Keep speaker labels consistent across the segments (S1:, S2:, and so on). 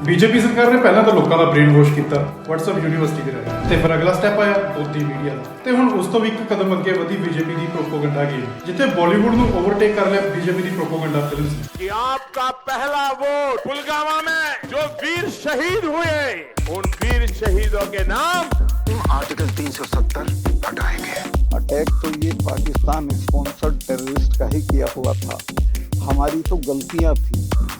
S1: BJP ਸਰਕਾਰ ਨੇ ਪਹਿਲਾਂ ਤਾਂ ਲੋਕਾਂ ਦਾ ਬ੍ਰੇਨ ਵਾਸ਼ ਕੀਤਾ WhatsApp ਯੂਨੀਵਰਸਿਟੀ ਦੇ ਰਾਹੀਂ ਤੇ ਫਿਰ ਅਗਲਾ ਸਟੈਪ ਆਇਆ ਗੋਦੀ ਮੀਡੀਆ ਦਾ ਤੇ ਹੁਣ ਉਸ ਤੋਂ ਵੀ ਇੱਕ ਕਦਮ ਅੱਗੇ ਵਧੀ ਬੀਜੇਪੀ ਦੀ ਪ੍ਰੋਪੋਗੈਂਡਾ ਗੇਮ ਜਿੱਥੇ ਬਾਲੀਵੁੱਡ ਨੂੰ ਓਵਰਟੇਕ ਕਰ ਲਿਆ ਬੀਜੇਪੀ ਦੀ ਪ੍ਰੋਪੋਗੈਂਡਾ ਫਿਲਮ ਸੀ
S2: कि आपका पहला वोट पुलवामा में जो वीर शहीद हुए उन वीर शहीदों के नाम
S3: आर्टिकल 370 हटाएंगे
S4: अटैक तो ये पाकिस्तान स्पॉन्सर्ड टेररिस्ट का ही किया हुआ था हमारी तो गलतियां थी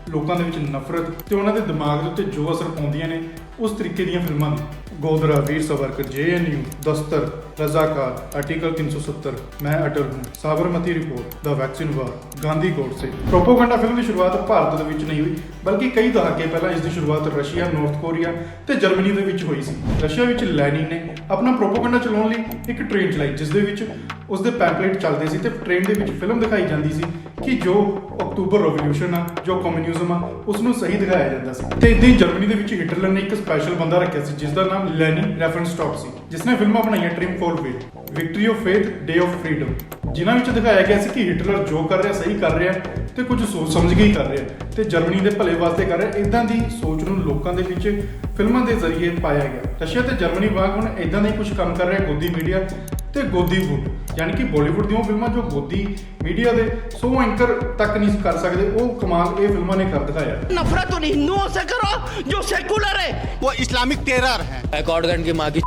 S1: ਲੋਕਾਂ ਦੇ ਵਿੱਚ ਨਫ਼ਰਤ ਤੇ ਉਹਨਾਂ ਦੇ ਦਿਮਾਗ ਦੇ ਉੱਤੇ ਜੋ ਅਸਰ ਪਾਉਂਦੀਆਂ ਨੇ, ਉਸ ਤਰੀਕੇ ਦੀਆਂ ਫਿਲਮਾਂ ਨੇ। ਗੋਦਰਾ, ਵੀਰ ਸਵਰਕਰ ਜੇਐਨਯੂ ਦਸਤਰ ਰਜ਼ਾਕਾਰ, ਆਰਟੀਕਲ 370 ਮੈਂ ਅਟਲ ਹੂੰ। ਸਾਬਰਮਤੀ ਰਿਪੋਰਟ, ਦਾ vaccine war, Gandhi Godse propaganda film ਦੀ ਸ਼ੁਰੂਆਤ ਭਾਰਤ ਦੇ ਵਿੱਚ ਨਹੀਂ ਹੋਈ, ਬਲਕਿ ਕਈ ਦਹਾਕੇ ਪਹਿਲਾਂ ਇਸ ਦੀ ਸ਼ੁਰੂਆਤ ਰਸ਼ੀਆ, ਨਾਰਥ ਕੋਰੀਆ ਤੇ ਜਰਮਨੀ ਦੇ ਵਿੱਚ ਹੋਈ ਸੀ। ਰਸ਼ੀਆ ਵਿੱਚ ਲੈਨਿਨ ਨੇ ਆਪਣਾ ਪ੍ਰੋਪੋਗੈਂਡਾ ਚਲਾਉਣ ਲਈ ਇੱਕ ਟ੍ਰੇਨ ਚਲਾਈ, ਜਿਸ ਦੇ ਵਿੱਚ ਉਸ ਦੇ ਪੈਂਪਲੇਟ ਚੱਲਦੇ ਸੀ ਤੇ ਟ੍ਰੇਨ ਦੇ ਵਿੱਚ ਫਿਲਮ ਦਿਖਾਈ ਜਾਂਦੀ ਸੀ ਕਿ ਜੋ ਅਕਤੂਬਰ ਰੈਵੋਲੂਸ਼ਨ ਆ, ਜੋ ਕਮਿਊਨਿਜ਼ਮ ਆ ਉਸ ਨੂੰ ਸਹੀ ਦਿਖਾਇਆ ਜਾਂਦਾ ਸੀ। ਤੇ ਇਦਾਂ ਹੀ ਜਰਮਨੀ ਦੇ ਵਿੱਚ ਹਿਟਲਰ ਨੇ ਇੱਕ ਸਪੈਸ਼ਲ ਬੰਦਾ ਰੱਖਿਆ ਸੀ ਜਿਸ ਦਾ ਨਾਮ ਲੈਨਿਨ ਰੈਫਰੈਂਸ ਸਟਾਪ ਸੀ ਜਿਸ ਨੇ ਫਿਲਮਾਂ ਬਣਾਈਆਂ triumph for way victory of faith day of freedom ਜਿਨ੍ਹਾਂ ਵਿੱਚ ਦਿਖਾਇਆ ਗਿਆ ਸੀ ਕਿ ਹਿਟਲਰ ਜੋ ਕਰ ਰਿਹਾ, ਸਹੀ ਕਰ ਰਿਹਾ ਤੇ ਕੁਝ ਸੋਚ ਸਮਝ ਕੇ ਹੀ ਕਰ ਰਿਹਾ। ਤੇ ਜਰਮਨੀ ਦੇ ਭਲੇ ਵਾਸਤੇ ਕਰ ਰਿਹਾ, ਇਦਾਂ ਦੀ ਸੋਚ ਨੂੰ ਲੋਕਾਂ ਦੇ ਵਿੱਚ ਫਿਲਮਾਂ ਦੇ ਜ਼ਰੀਏ ਪਾਇਆ ਗਿਆ। ਰਸ਼ੀਆ ਤੇ ਜਰਮਨੀ ਵਾਂਗ ਹੁਣ ਇਦਾਂ ਦਾ ਹੀ ਕੁਝ ਕੰਮ ਕਰ ਰਿਹਾ, ਗੋਦੀ ਮੀਡੀਆ ਤੇ ਗੋਦੀ ਵੁੱਡ ਯਾਨੀ ਕਿ ਬਾਲੀਵੁੱਡ ਦੀਆਂ ਉਹ ਫਿਲਮਾਂ ਜੋ ਗੋਦੀ ਮੀਡੀਆ ਦੇ ਸੋ ਐਂਕਰ ਤੱਕ ਨਹੀਂ ਕਰ ਸਕਦੇ ਉਹ ਕਮਾਲ ਇਹ ਫਿਲਮਾਂ ਨੇ ਕਰ ਦਿਖਾਇਆ
S5: नफरत उन हिंदुओं से करो जो सेकुलर है वो इस्लामिक टेरर है
S6: अकॉर्डगंज की माँ की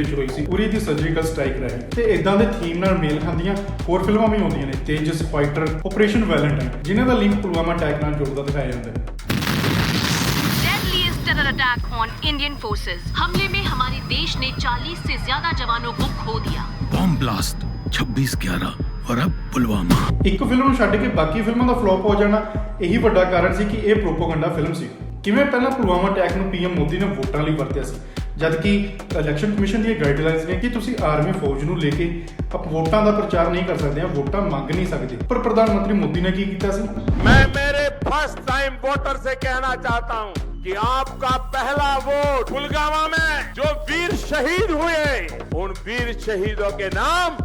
S1: ਵਿੱਚ ਹੋਈ ਸੀ। ਉਰੀ ਦੀ ਸਰਜੀਕਲ ਸਟ੍ਰਾਈਕ ਰਹੇ। ਤੇ ਇਦਾਂ ਦੇ ਥੀਮ ਨਾਲ ਮੇਲ ਖਾਂਦੀਆਂ ਹੋਰ ਫਿਲਮਾਂ ਵੀ ਆਉਂਦੀਆਂ ਨੇ ਤੇਜਸ ਫਾਈਟਰ ਆਪਰੇਸ਼ਨ ਵੈਲੈਂਟਾਈਨ ਜਿਨ੍ਹਾਂ ਦਾ ਲਿੰਕ ਪੁਲਵਾਮਾ ਅਟੈਕ ਨਾਲ ਜੁੜਦਾ ਦਿਖਾਇਆ ਜਾਂਦਾ ਹੈ।
S7: Terror attack on Indian forces हमले में हमारे देश 40 से ज्यादा जवानों को खो दिया
S8: बॉम्ब ब्लास्ट 26 11 और अब पुलवामा
S1: ਇੱਕ ਫਿਲਮ ਨੂੰ ਛੱਡ ਕੇ ਬਾਕੀ ਫਿਲਮਾਂ ਦਾ ਫਲॉप ਹੋ ਜਾਣਾ ਇਹੀ ਵੱਡਾ ਕਾਰਨ ਸੀ ਕਿ ਇਹ ਪ੍ਰੋਪਾਗੈਂਡਾ ਫਿਲਮ ਸੀ। ਕਿਵੇਂ ਪਹਿਲਾਂ ਪੁਲਵਾਮਾ ਅਟੈਕ ਨੂੰ ਪੀਐਮ ਮੋਦੀ ਨੇ ਵੋਟਾਂ ਲਈ ਵਰਤਿਆ ਸੀ? ਜਦਕਿ ਇਲੈਕਸ਼ਨ ਕਮਿਸ਼ਨ ਦੀਆਂ ਗਾਈਡਲਾਈਨਸ ਨੇ ਕਿ ਤੁਸੀਂ ਆਰਮੀ ਫੌਜ ਨੂੰ ਲੈ ਕੇ ਆਪ ਵੋਟਾਂ ਦਾ ਪ੍ਰਚਾਰ ਨਹੀਂ ਕਰ ਸਕਦੇ ਆ ਵੋਟਾਂ ਮੰਗ ਨਹੀਂ ਸਕਦੇ ਪਰ ਪ੍ਰਧਾਨ ਮੰਤਰੀ ਮੋਦੀ ਨੇ ਕੀ ਕੀਤਾ ਸੀ
S2: मैं मेरे फर्स्ट टाइम वोटर से कहना चाहता हूं कि आपका पहला वोट पुलवामा में जो वीर शहीद हुए उन वीर शहीदों के नाम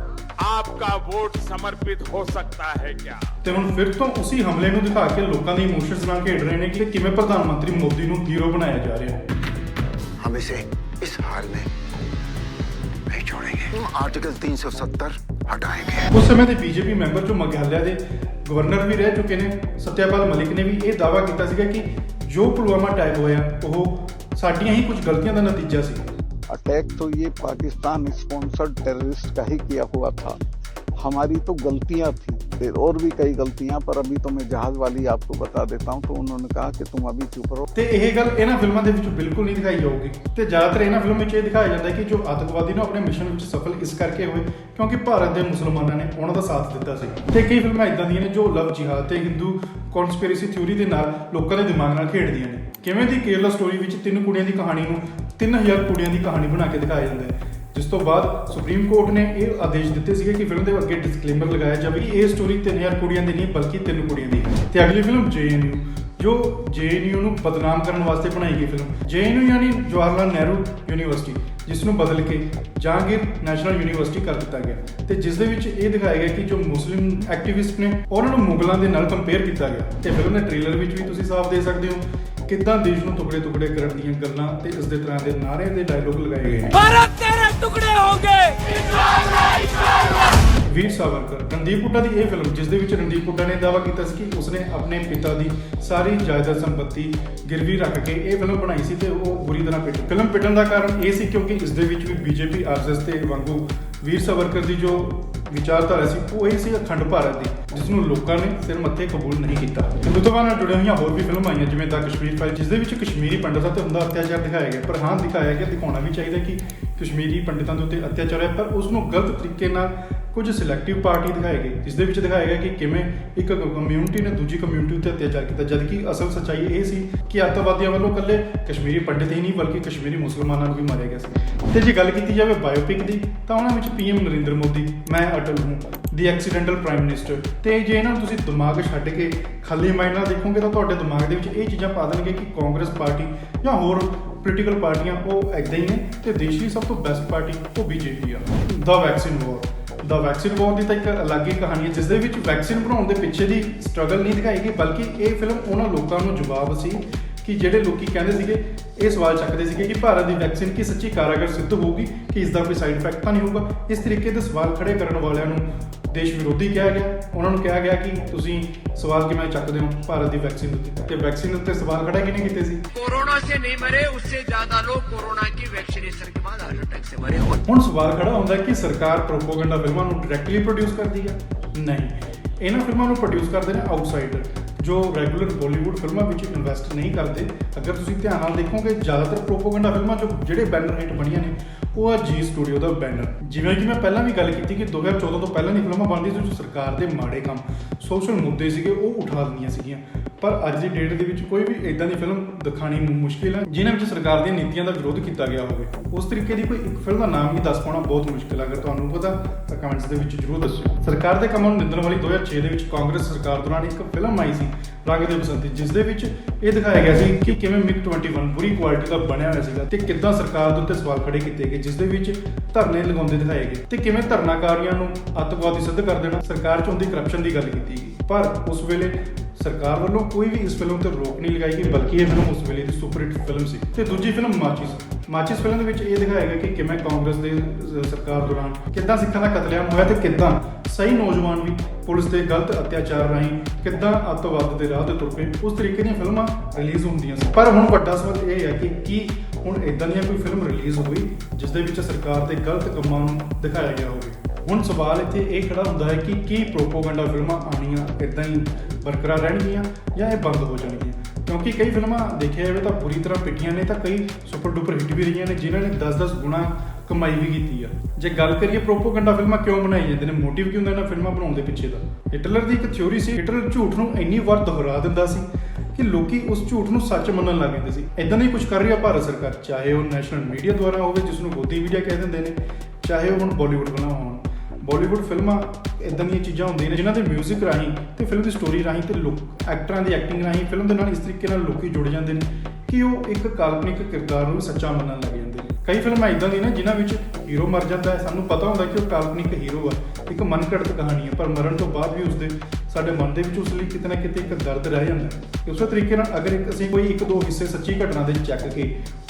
S2: आपका वोट समर्पित हो सकता है क्या
S1: ਤੇ ਹੁਣ ਫਿਰ ਤੋਂ ਉਸੇ ਹਮਲੇ ਨੂੰ ਦਿਖਾ ਕੇ ਲੋਕਾਂ ਦੀ ਇਮੋਸ਼ਨਸ ਨਾਲ ਖੇਡ ਰਹੇ ਨੇ ਕਿ ਕਿਵੇਂ ਪ੍ਰਧਾਨ ਮੰਤਰੀ ਮੋਦੀ ਨੂੰ ਹੀਰੋ ਬਣਾਇਆ ਜਾ ਰਿਹਾ ਹੈ
S3: हम इसे इस हाल में नहीं छोड़ेंगे आर्टिकल 370 हटाएंगे
S1: ਉਸ ਸਮੇਂ ਦੇ ਬੀਜੇਪੀ ਮੈਂਬਰ ਜੋ ਮੇਘਾਲਿਆ ਦੇ ਗਵਰਨਰ ਵੀ ਰਹਿ ਚੁੱਕੇ ਨੇ ਸਤਿਆਪਾਲ ਮਲਿਕ ਨੇ ਵੀ ਇਹ ਦਾਅਵਾ ਕੀਤਾ ਸੀਗਾ ਕਿ ਜੋ ਪੁਲਵਾਮਾ ਅਟੈਕ ਹੋਇਆ ਉਹ ਸਾਡੀਆਂ ਹੀ ਕੁਝ ਗਲਤੀਆਂ ਦਾ ਨਤੀਜਾ ਸੀ
S4: अटैक तो ये पाकिस्तान स्पॉन्सर्ड टेररिस्ट का ही किया हुआ था हमारी तो गलतियां थी फिर और भी कई गलतियां पर अभी तो मैं जहाज वाली आपको बता देता हूं तो उन्होंने कहा कि तुम अभी चुप रहो
S1: ਤੇ ਇਹ ਗੱਲ ਇਹਨਾਂ ਫਿਲਮਾਂ ਦੇ ਵਿੱਚ ਬਿਲਕੁਲ ਨਹੀਂ ਦਿਖਾਈ ਜਾਊਗੀ ਤੇ ਜ਼ਿਆਦਾਤਰ ਇਹਨਾਂ ਫਿਲਮ ਵਿੱਚ ਇਹ ਦਿਖਾਇਆ ਜਾਂਦਾ ਹੈ ਕਿ ਜੋ ਆਤੰਕਵਾਦੀ ਨੇ ਆਪਣੇ ਮਿਸ਼ਨ ਵਿੱਚ ਸਫਲ ਇਸ ਕਰਕੇ ਹੋਏ ਕਿਉਂਕਿ ਭਾਰਤ ਦੇ ਮੁਸਲਮਾਨਾਂ ਨੇ ਉਹਨਾਂ ਦਾ ਸਾਥ ਦਿੱਤਾ ਸੀ ਤੇ ਕਈ ਫਿਲਮਾਂ ਇਦਾਂ ਦੀਆਂ ਨੇ ਜੋ ਲਵ ਜਿਹਾਦ ਤੇ ਹਿੰਦੂ ਕਨਸਪੀਰੇਸੀ ਥਿਊਰੀ ਦੇ ਨਾਲ ਲੋਕਾਂ ਦੇ ਦਿਮਾਗ ਨਾਲ ਖੇਡਦੀਆਂ ਨੇ ਕਿਵੇਂ ਦੀ ਕੇਰਲਾ ਸਟੋਰੀ ਵਿੱਚ ਤਿੰਨ ਕੁੜੀਆਂ ਦੀ ਕਹਾਣੀ ਨੂੰ 3000 ਕੁੜੀਆਂ ਦੀ ਕਹਾਣੀ ਬਣਾ ਕੇ ਦਿਖਾਇਆ ਜਾਂਦਾ ਹੈ ਜਿਸ ਤੋਂ ਬਾਅਦ ਸੁਪਰੀਮ ਕੋਰਟ ਨੇ ਇਹ ਆਦੇਸ਼ ਦਿੱਤੇ ਸੀਗੇ ਕਿ ਫਿਲਮ ਦੇ ਅੱਗੇ ਡਿਸਕਲੇਮਰ ਲਗਾਇਆ ਜਾਵੇ ਕਿ ਇਹ ਸਟੋਰੀ ਤਿੰਨ ਯਾਰ ਕੁੜੀਆਂ ਦੀ ਨਹੀਂ, ਬਲਕਿ ਤਿੰਨ ਕੁੜੀਆਂ ਦੀ ਹੈ। ਤੇ ਅਗਲੀ ਫਿਲਮ ਜੇਐਨਯੂ ਜੋ ਜੇਐਨਯੂ ਨੂੰ ਬਦਨਾਮ ਕਰਨ ਵਾਸਤੇ ਬਣਾਈ ਗਈ ਫਿਲਮ ਜੇਐਨਯੂ ਯਾਨੀ ਜਵਾਹਰ ਲਾਲ ਨਹਿਰੂ ਯੂਨੀਵਰਸਿਟੀ ਜਿਸ ਨੂੰ ਬਦਲ ਕੇ ਜਹਾਂਗੀਰ ਨੈਸ਼ਨਲ ਯੂਨੀਵਰਸਿਟੀ ਕਰ ਦਿੱਤਾ ਗਿਆ। ਤੇ ਜਿਸ ਦੇ ਵਿੱਚ ਇਹ ਦਿਖਾਇਆ ਗਿਆ ਕਿ ਜੋ ਮੁਸਲਿਮ ਐਕਟੀਵਿਸਟ ਨੇ, ਉਹਨਾਂ ਨੂੰ ਮੁਗਲਾਂ ਦੇ ਨਾਲ ਕੰਪੇਅਰ ਕੀਤਾ ਗਿਆ। ਤੇ ਫਿਲਮ ਦੇ ਟ੍ਰੇਲਰ ਵਿੱਚ ਵੀ ਤੁਸੀਂ ਸਾਫ਼ ਦੇ ਸਕਦੇ ਹੋ ਕਿੱਦਾਂ ਦੇਸ਼ ਨੂੰ ਟੁਕੜੇ ਟੁਕੜੇ ਕਰਨ ਦੀਆਂ ਗੱਲਾਂ ਤੇ ਇਸ ਦੇ ਤਰ੍ਹਾਂ ਦੇ ਨਾਅਰੇ ਦੇ ਡਾਇਲੋਗ ਲਗਾਏ ਗਏ। ਨੇ
S9: ਭਾਰਤ ਟੁਕੜੇ ਹੋਣਗੇ
S1: ਵੀਰ ਸਾਵਰਕਰ, ਰਣਦੀਪ ਕੁੱਟਾ ਦੀ ਇਹ ਫਿਲਮ, ਜਿਸ ਦੇ ਵਿੱਚ ਰਣਦੀਪ ਹੁੱਡਾ ਨੇ ਦਾਅਵਾ ਕੀਤਾ ਸੀ ਕਿ ਉਸਨੇ ਆਪਣੇ ਪਿਤਾ ਦੀ ਸਾਰੀ ਜਾਇਦਾਦ ਸੰਪਤੀ ਗਿਰਵੀ ਰੱਖ ਕੇ ਇਹ ਫਿਲਮ ਬਣਾਈ ਸੀ ਤੇ ਉਹ ਬੁਰੀ ਤਰ੍ਹਾਂ ਪਿੱਟ ਫਿਲਮ ਪਿੱਟਣ ਦਾ ਕਾਰਨ ਇਹ ਸੀ ਕਿਉਂਕਿ ਇਸ ਦੇ ਵਿੱਚ ਵੀ ਬੀਜੇਪੀ, ਆਰਐਸਐਸ ਤੇ ਵਾਂਗੂ ਵੀਰ ਸਾਵਰਕਰ ਦੀ ਜੋ ਵਿਚਾਰਧਾਰਾ ਸੀ, ਉਹ ਇਹ ਸੀ ਅਖੰਡ ਭਾਰਤ ਦੀ ਜਿਸ ਨੂੰ ਲੋਕਾਂ ਨੇ ਸਿਰ ਮੱਥੇ ਕਬੂਲ ਨਹੀਂ ਕੀਤਾ। ਹਿੰਦੂਤਵਾ ਨਾਲ ਜੁੜੀਆਂ ਹੋਈਆਂ ਹੋਰ ਵੀ ਫਿਲਮਾਂ ਆਈਆਂ, ਜਿਵੇਂ ਦਾ ਕਸ਼ਮੀਰ ਫਾਈਲ ਜਿਸ ਦੇ ਵਿੱਚ ਕਸ਼ਮੀਰੀ ਪੰਡਤਾਂ ਤੇ ਹੁੰਦਾ ਅਤਿਆਚਾਰ ਦਿਖਾਇਆ ਗਿਆ। ਪਰ ਹਾਂ, ਦਿਖਾਇਆ ਗਿਆ, ਦਿਖਾਉਣਾ ਵੀ ਚਾਹੀਦਾ ਕਿ ਕਸ਼ਮੀਰੀ ਪੰਡਤਾਂ ਦੇ ਉੱਤੇ ਅਤਿਆਚਾਰ ਹੈ, ਪਰ ਉਸ ਨੂੰ ਗਲਤ ਤਰੀਕੇ ਨਾਲ ਕੁਝ ਸਿਲੈਕਟਿਵ ਪਾਰਟੀ ਦਿਖਾਏ ਗਏ ਜਿਸ ਦੇ ਵਿੱਚ ਦਿਖਾਇਆ ਗਿਆ ਕਿ ਕਿਵੇਂ ਇੱਕ ਕਮਿਊਨਿਟੀ ਨੇ ਦੂਜੀ ਕਮਿਊਨਿਟੀ ਉੱਤੇ ਅਤਿਆਚਾਰ ਕੀਤਾ, ਜਦਕਿ ਅਸਲ ਸੱਚਾਈ ਇਹ ਸੀ ਕਿ ਅੱਤਵਾਦੀਆਂ ਵੱਲੋਂ ਇਕੱਲੇ ਕਸ਼ਮੀਰੀ ਪੰਡਿਤ ਹੀ ਨਹੀਂ, ਬਲਕਿ ਕਸ਼ਮੀਰੀ ਮੁਸਲਮਾਨਾਂ ਨੂੰ ਵੀ ਮਾਰਿਆ ਗਿਆ ਸੀ। ਤੇ ਜੇ ਗੱਲ ਕੀਤੀ ਜਾਵੇ ਬਾਇਓਪਿਕ ਦੀ, ਤਾਂ ਉਹਨਾਂ ਵਿੱਚ ਪੀਐਮ ਨਰਿੰਦਰ ਮੋਦੀ, ਮੈਂ ਅਟਲ ਹੂੰ ਦੀ ਐਕਸੀਡੈਂਟਲ ਪ੍ਰਾਈਮ ਮਿਨਿਸਟਰ ਤੇ ਜੇ ਇਹਨਾਂ ਨੂੰ ਤੁਸੀਂ ਦਿਮਾਗ ਛੱਡ ਕੇ ਖਾਲੀ ਮਾਈਂਡ ਨਾਲ ਦੇਖੋਗੇ, ਤਾਂ ਤੁਹਾਡੇ ਦਿਮਾਗ ਦੇ ਵਿੱਚ ਇਹ ਚੀਜ਼ਾਂ ਪਾ ਦੇਣਗੇ ਕਿ ਕਾਂਗਰਸ ਪਾਰਟੀ ਜਾਂ ਹੋਰ ਪੋਲੀਟੀਕਲ ਪਾਰਟੀਆਂ, ਉਹ ਐਦਾਂ ਹੀ ਨੇ, ਤੇ ਦੇਸ਼ ਦੀ ਸਭ ਤੋਂ ਬੈਸਟ ਪਾਰਟੀ ਉਹ ਬੀਜੇਪੀ ਆ ਦਾ ਵੈਕਸੀਨ ਵਾਰ ਦਾ ਵੈਕਸੀਨ ਵਾਰ ਦੀ ਤਾਂ ਇੱਕ ਅਲੱਗ ਹੀ ਕਹਾਣੀ ਹੈ ਜਿਸ ਦੇ ਵਿੱਚ ਵੈਕਸੀਨ ਬਣਾਉਣ ਦੇ ਪਿੱਛੇ ਦੀ ਸਟਰਗਲ ਨਹੀਂ ਦਿਖਾਈ ਗਈ ਬਲਕਿ ਇਹ ਫਿਲਮ ਉਹਨਾਂ ਲੋਕਾਂ ਨੂੰ ਜਵਾਬ ਸੀ ਕਿ ਜਿਹੜੇ ਲੋਕੀ ਕਹਿੰਦੇ ਸੀਗੇ, ਇਹ ਸਵਾਲ ਚੱਕਦੇ ਸੀਗੇ ਕਿ ਭਾਰਤ ਦੀ ਵੈਕਸੀਨ ਕੀ ਸੱਚੀ ਕਾਰਗਰ ਸਿੱਧ ਹੋਊਗੀ, ਕਿ ਇਸ ਦਾ ਕੋਈ ਸਾਈਡ ਇਫੈਕਟ ਤਾਂ ਨਹੀਂ ਹੋਊਗਾ। ਇਸ ਤਰੀਕੇ ਦੇ ਸਵਾਲ ਖੜੇ ਕਰਨ ਵਾਲਿਆਂ ਨੂੰ ਦੇਸ਼ ਵਿਰੋਧੀ ਕਿਹਾ ਗਿਆ ਉਹਨਾਂ ਨੂੰ ਕਿਹਾ ਗਿਆ ਕਿ ਤੁਸੀਂ ਸਵਾਲ ਕਿਵੇਂ ਚੱਕਦੇ ਹੋ ਭਾਰਤ ਦੀ ਵੈਕਸੀਨ ਉੱਤੇ ਤੇ ਵੈਕਸੀਨ ਉੱਤੇ ਸਵਾਲ ਖੜਾ ਕਿਹਨੇ ਕੀਤੇ ਸੀ
S9: कोरोना से नहीं मरे उससे ज्यादा लोग कोरोना की वैक्सीनेशन के बाद हार्ट अटैक से मरे और
S1: ਹੁਣ ਸਵਾਲ ਖੜਾ ਹੁੰਦਾ ਹੈ ਕਿ ਸਰਕਾਰ ਪ੍ਰੋਪੋਗੈਂਡਾ ਫਿਲਮਾਂ ਨੂੰ ਡਾਇਰੈਕਟਲੀ ਪ੍ਰੋਡਿਊਸ ਕਰਦੀ ਹੈ ਨਹੀਂ ਇਹਨਾਂ ਫਿਲਮਾਂ ਨੂੰ ਪ੍ਰੋਡਿਊਸ ਕਰਦੇ ਨੇ ਆਊਟਸਾਈਡਰ ਜੋ ਰੈਗੂਲਰ ਬਾਲੀਵੁੱਡ ਫਿਲਮਾਂ ਵਿੱਚ ਇਨਵੈਸਟ ਨਹੀਂ ਕਰਦੇ, ਅਗਰ ਤੁਸੀਂ ਧਿਆਨ ਨਾਲ ਦੇਖੋਗੇ, ਜ਼ਿਆਦਾਤਰ ਪ੍ਰੋਪੋਗੈਂਡਾ ਫਿਲਮਾਂ ਜੋ ਜਿਹੜੇ ਬੈਨਰ ਹੇਠ ਬਣੀਆਂ ਨੇ, ਉਹ ਆ ਜੀ ਸਟੂਡੀਓ ਦਾ ਬੈਨਰ ਜਿਵੇਂ ਕਿ ਮੈਂ ਪਹਿਲਾਂ ਵੀ ਗੱਲ ਕੀਤੀ ਕਿ 2014 ਤੋਂ ਪਹਿਲਾਂ ਦੀ ਫਿਲਮਾਂ ਬਣਦੀਆਂ ਸੀ ਜੋ ਸਰਕਾਰ ਦੇ ਮਾੜੇ ਕੰਮ ਸੋਸ਼ਲ ਮੁੱਦੇ ਸੀਗੇ, ਉਹ ਉਠਾ ਦਿੰਦੀਆਂ ਸੀਗੀਆਂ। ਪਰ ਅੱਜ ਦੀ ਡੇਟ ਦੇ ਵਿੱਚ ਕੋਈ ਵੀ ਇਦਾਂ ਦੀ ਫਿਲਮ ਦਿਖਾਣੀ ਮੁਸ਼ਕਿਲ ਹੈ। ਜਿਨ੍ਹਾਂ ਵਿੱਚ ਸਰਕਾਰ ਦੀਆਂ ਨੀਤੀਆਂ ਦਾ ਵਿਰੋਧ ਕੀਤਾ ਗਿਆ ਹੋਵੇ। ਉਸ ਤਰੀਕੇ ਦੀ ਕੋਈ ਇੱਕ ਫਿਲਮ ਦਾ ਨਾਮ ਵੀ ਦੱਸ ਪਾਉਣਾ ਬਹੁਤ ਮੁਸ਼ਕਿਲ ਹੈ। ਅਗਰ ਤੁਹਾਨੂੰ ਪਤਾ, ਤਾਂ ਕਮੈਂਟਸ ਦੇ ਵਿੱਚ ਜਰੂਰ ਦੱਸਿਓ। ਸਰਕਾਰ ਦੇ ਕੰਮਾਂ ਨੂੰ ਨਿੰਦਣ ਵਾਲੀ 2006 ਦੇ ਵਿੱਚ ਕਾਂਗਰਸ ਸਰਕਾਰ ਦੌਰਾਨ ਇੱਕ ਫਿਲਮ ਆਈ ਸੀ ਰੰਗ ਦੇ ਬਸੰਤੀ ਜਿਸ ਦੇ ਵਿੱਚ ਇਹ ਦਿਖਾਇਆ ਗਿਆ ਸੀ ਕਿ ਕਿਵੇਂ ਮਿਗ 21 ਬੁਰੀ ਕੁਆਲਿਟੀ ਦਾ ਬਣਿਆ ਹੋਇਆ ਸੀਗਾ ਤੇ ਕਿੱਦਾਂ ਸਰਕਾਰ ਦੇ ਉੱਤੇ ਸਵਾਲ ਖੜੇ ਕੀਤੇ ਗਏ, ਜਿਸ ਦੇ ਵਿੱਚ ਧਰਨੇ ਲਗਾਉਂਦੇ ਦਿਖਾਏ ਗਏ ਤੇ ਕਿਵੇਂ ਧਰਨਾਕਾਰੀਆਂ ਨੂੰ ਅੱਤਵਾਦੀ ਸਿੱਧ ਕਰ ਦੇਣਾ, ਸਰਕਾਰ ਚ ਹੁੰਦੀ ਕਰਪਸ਼ਨ ਦੀ ਗੱਲ ਕੀਤੀ ਗਈ। ਪਰ ਉਸ ਵੇਲੇ ਸਰਕਾਰ ਵੱਲੋਂ ਕੋਈ ਵੀ ਇਸ ਫਿਲਮ ਤੇ ਰੋਕ ਨਹੀਂ ਲਗਾਈ ਗਈ, ਬਲਕਿ ਇਹ ਫਿਲਮ ਉਸ ਵੇਲੇ ਦੀ ਸੁਪਰ ਹਿੱਟ ਫਿਲਮ ਸੀ। ਤੇ ਦੂਜੀ ਫਿਲਮ ਮਾਚਿਸ ਮਾਚਿਸ ਫਿਲਮ ਦੇ ਵਿੱਚ ਇਹ ਦਿਖਾਇਆ ਗਿਆ ਕਿ ਕਿਵੇਂ ਕਾਂਗਰਸ ਦੇ ਸਰਕਾਰ ਦੌਰਾਨ ਕਿੱਦਾਂ ਸਿੱਖਾਂ ਦਾ ਕਤਲੇਆਮ ਹੋਇਆ ਤੇ ਕਿੱਦਾਂ ਸਹੀ ਨੌਜਵਾਨ ਵੀ ਪੁਲਿਸ ਦੇ ਗਲਤ ਅਤਿਆਚਾਰ ਰਾਹੀਂ ਕਿੱਦਾਂ ਅੱਤਵਾਦ ਦੇ ਰਾਹ ਤੇ ਤੁਰ ਪਏ, ਉਸ ਤਰੀਕੇ ਦੀਆਂ ਫਿਲਮਾਂ ਰਿਲੀਜ਼ ਹੁੰਦੀਆਂ ਸੀ। ਪਰ ਹੁਣ ਵੱਡਾ ਸਵਾਲ ਇਹ ਹੈ ਕਿ ਕੀ ਹੁਣ ਇਦਾਂ ਦੀਆਂ ਕੋਈ ਫਿਲਮ ਰਿਲੀਜ਼ ਹੋਈ, ਜਿਸ ਦੇ ਵਿੱਚ ਸਰਕਾਰ ਦੇ ਗਲਤ ਕੰਮਾਂ ਨੂੰ ਦਿਖਾਇਆ ਗਿਆ ਹੋਵੇ? ਹੁਣ ਸਵਾਲ ਇੱਥੇ ਇਹ ਖੜਾ ਹੁੰਦਾ ਹੈ ਕਿ ਕੀ ਪ੍ਰੋਪੋਗੈਂਡਾ ਫਿਲਮਾਂ ਆਣੀਆਂ ਇਦਾਂ ਹੀ ਬਰਕਰਾਰ ਰਹਿਣਗੀਆਂ ਜਾਂ ਇਹ ਬੰਦ ਹੋ ਜਾਣਗੀਆਂ? ਕਿਉਂਕਿ ਕਈ ਫਿਲਮਾਂ ਦੇਖਿਆ ਜਾਵੇ ਤਾਂ ਬੁਰੀ ਤਰ੍ਹਾਂ ਪਿੱਟੀਆਂ ਨੇ, ਤਾਂ ਕਈ ਸੁਪਰ ਡੁਪਰ ਹਿੱਟ ਵੀ ਰਹੀਆਂ ਨੇ, ਜਿਨ੍ਹਾਂ ਨੇ 10-10 ਗੁਣਾ ਕਮਾਈ ਵੀ ਕੀਤੀ ਆ। ਜੇ ਗੱਲ ਕਰੀਏ ਪ੍ਰੋਪੋਗੈਂਡਾ ਫਿਲਮਾਂ ਕਿਉਂ ਬਣਾਈ ਜਾਂਦੇ ਨੇ ਮੋਟਿਵ ਕੀ ਹੁੰਦਾ ਇਹਨਾਂ ਫਿਲਮਾਂ ਬਣਾਉਣ ਦੇ ਪਿੱਛੇ ਦਾ? ਹਿਟਲਰ ਦੀ ਇੱਕ ਥਿਉਰੀ ਸੀ ਹਿਟਲਰ ਝੂਠ ਨੂੰ ਇੰਨੀ ਵਾਰ ਦੁਹਰਾ ਦਿੰਦਾ ਸੀ ਕਿ ਲੋਕੀ ਉਸ ਝੂਠ ਨੂੰ ਸੱਚ ਮੰਨਣ ਲੱਗ ਜਾਂਦੇ ਸੀ। ਇਦਾਂ ਨਹੀਂ ਕੁਝ ਕਰ ਰਹੀ ਆ ਭਾਰਤ ਸਰਕਾਰ, ਚਾਹੇ ਉਹ ਨੈਸ਼ਨਲ ਮੀਡੀਆ ਦੁਆਰਾ ਹੋਵੇ ਜਿਸ ਨੂੰ ਗੋਦੀ ਮੀਡੀਆ ਕਹਿ ਦਿੰਦੇ ਨੇ, ਚਾਹੇ ਉਹ ਹੁਣ ਬਾਲੀਵੁੱਡ ਬਣਾ ਹੋਣ। ਬਾਲੀਵੁੱਡ ਫਿਲਮਾਂ ਇਦਾਂ ਦੀਆਂ ਚੀਜ਼ਾਂ ਹੁੰਦੀਆਂ ਨੇ, ਜਿਨ੍ਹਾਂ ਦੇ 뮤직 ਰਾਹੀਂ ਤੇ ਫਿਲਮ ਦੀ ਸਟੋਰੀ ਰਾਹੀਂ ਤੇ ਲੋਕ ਐਕਟਰਾਂ ਦੀ ਐਕਟਿੰਗ ਰਾਹੀਂ ਫਿਲਮ ਦੇ ਨਾਲ ਇਸ ਤਰੀਕੇ ਨਾਲ ਲੋਕੀ ਜੁੜ ਜਾਂਦੇ ਨੇ ਕਿ ਉਹ ਇੱਕ ਕਾਲਪਨਿਕ ਕਿਰਦਾਰ ਨੂੰ ਸੱਚਾ ਮੰਨਣ ਲੱਗ। ਜਾਂਦੇ ਕਈ ਫਿਲਮਾਂ ਇਦਾਂ ਦੀਆਂ ਨੇ ਜਿਨ੍ਹਾਂ ਵਿੱਚ ਹੀਰੋ ਮਰ ਜਾਂਦਾ ਹੈ ਸਾਨੂੰ ਪਤਾ ਹੁੰਦਾ ਕਿ ਉਹ ਕਾਲਪਨਿਕ ਹੀਰੋ ਆ ਇੱਕ ਮਨਘੜਤ ਕਹਾਣੀ ਹੈ ਪਰ ਮਰਨ ਤੋਂ ਬਾਅਦ ਵੀ ਉਸਦੇ ਸਾਡੇ ਮਨ ਦੇ ਵਿੱਚ ਉਸ ਲਈ ਕਿਤੇ ਨਾ ਕਿਤੇ ਇੱਕ ਦਰਦ ਰਹਿ ਜਾਂਦਾ ਹੈ ਤੇ ਉਸੇ ਤਰੀਕੇ ਨਾਲ ਅਗਰ ਇੱਕ ਅਸੀਂ ਕੋਈ ਇੱਕ ਦੋ ਹਿੱਸੇ ਸੱਚੀ ਘਟਨਾ ਦੇ ਚੱਕ ਕੇ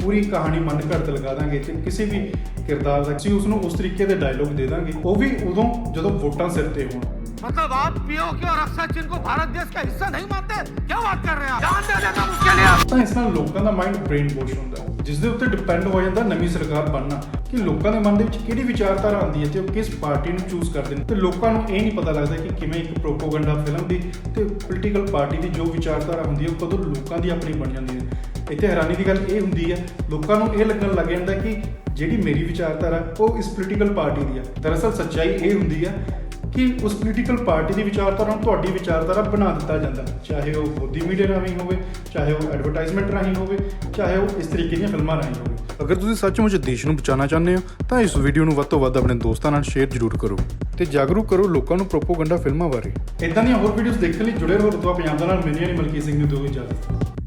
S1: ਪੂਰੀ ਕਹਾਣੀ ਮਨਘੜਤ ਲਗਾ ਦਾਂਗੇ ਤੇ ਕਿਸੇ ਵੀ ਕਿਰਦਾਰ ਦਾ ਅਸੀਂ ਉਸ ਨੂੰ ਉਸ ਤਰੀਕੇ ਦੇ ਡਾਇਲੋਗ ਦੇ ਦਾਂਗੇ ਉਹ ਵੀ ਉਦੋਂ ਜਦੋਂ ਵੋਟਾਂ ਸਿਰ ਤੇ ਹੋਣ
S9: मतलब आप पीओके और अक्षय सिंह को भारत देश का हिस्सा नहीं मानते क्या बात कर रहे हैं आप जान दे देता हूं उसके लिए
S1: ਤਾਂ ਇਸ ਨਾਲ ਲੋਕਾਂ ਦਾ ਮਾਈਂਡ ਬ੍ਰੇਨ ਵਾਸ਼ ਹੁੰਦਾ ਹੈ, ਜਿਸ ਦੇ ਉੱਤੇ ਡਿਪੈਂਡ ਹੋ ਜਾਂਦਾ ਨਵੀਂ ਸਰਕਾਰ ਬਣਨਾ। ਕਿ ਲੋਕਾਂ ਦੇ ਮਨ ਦੇ ਵਿੱਚ ਕਿਹੜੀ ਵਿਚਾਰਧਾਰਾ ਆਉਂਦੀ ਹੈ ਤੇ ਉਹ ਕਿਸ ਪਾਰਟੀ ਨੂੰ ਚੂਜ਼ ਕਰਦੇ ਨੇ। ਤੇ ਲੋਕਾਂ ਨੂੰ ਇਹ ਨਹੀਂ ਪਤਾ ਲੱਗਦਾ ਕਿ ਕਿਵੇਂ ਇੱਕ ਪ੍ਰੋਪੋਗੈਂਡਾ ਫਿਲਮ ਦੀ ਤੇ ਪੋਲੀਟੀਕਲ ਪਾਰਟੀ ਦੀ ਜੋ ਵਿਚਾਰਧਾਰਾ ਹੁੰਦੀ ਹੈ, ਉਹ ਕਦੋਂ ਲੋਕਾਂ ਦੀ ਆਪਣੀ ਬਣ ਜਾਂਦੀ ਹੈ। ਇੱਥੇ ਹੈਰਾਨੀ ਦੀ ਗੱਲ ਇਹ ਹੁੰਦੀ ਹੈ, ਲੋਕਾਂ ਨੂੰ ਇਹ ਲੱਗਣ ਲੱਗ ਜਾਂਦਾ ਕਿ ਜਿਹੜੀ ਮੇਰੀ ਵਿਚਾਰਧਾਰਾ, ਉਹ ਇਸ ਪੋਲੀਟੀਕਲ ਪਾਰਟੀ ਦੀ ਹੈ। ਦਰਅਸਲ ਸੱਚਾਈ ਇਹ ਹੁੰਦੀ ਹੈ ਕਿ ਉਸ ਪੋਲੀਟੀਕਲ ਪਾਰਟੀ ਦੀ ਵਿਚਾਰਧਾਰਾ ਨੂੰ ਤੁਹਾਡੀ ਵਿਚਾਰਧਾਰਾ ਬਣਾ ਦਿੱਤਾ ਜਾਂਦਾ। ਚਾਹੇ ਉਹ ਮੋਦੀ ਮੀਡੀਆ ਰਾਹੀਂ ਹੋਵੇ, ਚਾਹੇ ਉਹ ਐਡਵਰਟਾਈਜ਼ਮੈਂਟ ਰਾਹੀਂ ਹੋਵੇ, ਚਾਹੇ ਉਹ ਇਸ ਤਰੀਕੇ ਦੀਆਂ ਫਿਲਮਾਂ ਰਾਹੀਂ ਹੋਵੇ। ਅਗਰ ਤੁਸੀਂ ਸੱਚਮੁੱਚ ਦੇਸ਼ ਨੂੰ ਬਚਾਉਣਾ ਚਾਹੁੰਦੇ ਹੋ, ਤਾਂ ਇਸ ਵੀਡੀਓ ਨੂੰ ਵੱਧ ਤੋਂ ਵੱਧ ਆਪਣੇ ਦੋਸਤਾਂ ਨਾਲ ਸ਼ੇਅਰ ਜ਼ਰੂਰ ਕਰੋ ਤੇ ਜਾਗਰੂਕ ਕਰੋ ਲੋਕਾਂ ਨੂੰ ਪ੍ਰੋਪੋਗੈਂਡਾ ਫਿਲਮਾਂ ਬਾਰੇ। ਇਦਾਂ ਦੀਆਂ ਹੋਰ ਵੀਡੀਓਜ਼ ਦੇਖਣ ਲਈ ਜੁੜੇ ਰਹੋ ਰਤਵਾ ਪੰਜਾਬ ਨਾਲ ਮੈਨੇ ਨਹੀਂ ਮਲਕੀ ਸਿੰਘ ਨੂੰ ਦਿਓ ਇਜਾਜ਼ਤ